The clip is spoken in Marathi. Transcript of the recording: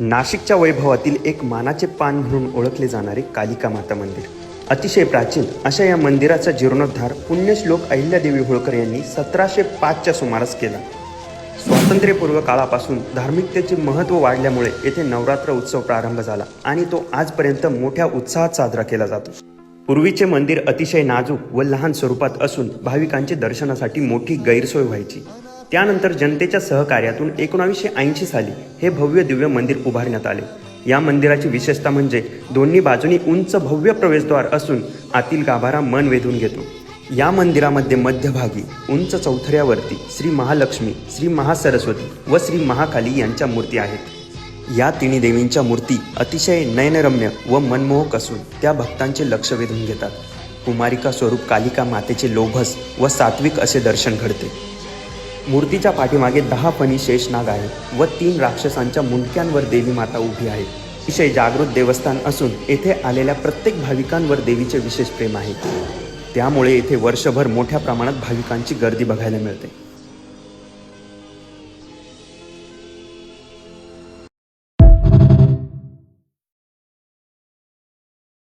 नाशिकच्या वैभवातील एक मानाचे पान म्हणून ओळखले जाणारे कालिका माता मंदिर. अतिशय प्राचीन अशा या मंदिराचा जीर्णोद्धार पुण्यश्लोक अहिल्यादेवी होळकर यांनी सतराशे पाचच्या सुमारास केला. स्वातंत्र्यपूर्व काळापासून धार्मिकतेचे महत्त्व वाढल्यामुळे येथे नवरात्र उत्सव प्रारंभ झाला आणि तो आजपर्यंत मोठ्या उत्साहात साजरा केला जातो. पूर्वीचे मंदिर अतिशय नाजूक व लहान स्वरूपात असून भाविकांचे दर्शनासाठी मोठी गैरसोय व्हायची. त्यानंतर जनतेच्या सहकार्यातून एकोणावीसशे ऐंशी साली हे भव्य दिव्य मंदिर उभारण्यात आले. या मंदिराची विशेषता म्हणजे दोन्ही बाजूनी उंच भव्य प्रवेशद्वार असून आतील गाभारा मन वेधून घेतो. या मंदिरामध्ये मध्यभागी उंच चौथऱ्यावरती श्री महालक्ष्मी श्री महासरस्वती व श्री महाकाली यांच्या मूर्ती आहेत. या तिन्ही देवींच्या मूर्ती अतिशय नयनरम्य व मनमोहक असून त्या भक्तांचे लक्ष वेधून घेतात. कुमारिका स्वरूप कालिका मातेचे लोभस व सात्विक असे दर्शन घडते. मूर्तीच्या पाठीमागे दहा फणी शेषनाग आहे व तीन राक्षसांच्या मुंडक्यांवर देवी माता उभी आहे. अतिशय जागृत देवस्थान असून येथे आलेल्या प्रत्येक भाविकांवर देवीचे विशेष प्रेम आहे. त्यामुळे येथे वर्षभर मोठ्या प्रमाणात भाविकांची गर्दी बघायला मिळते.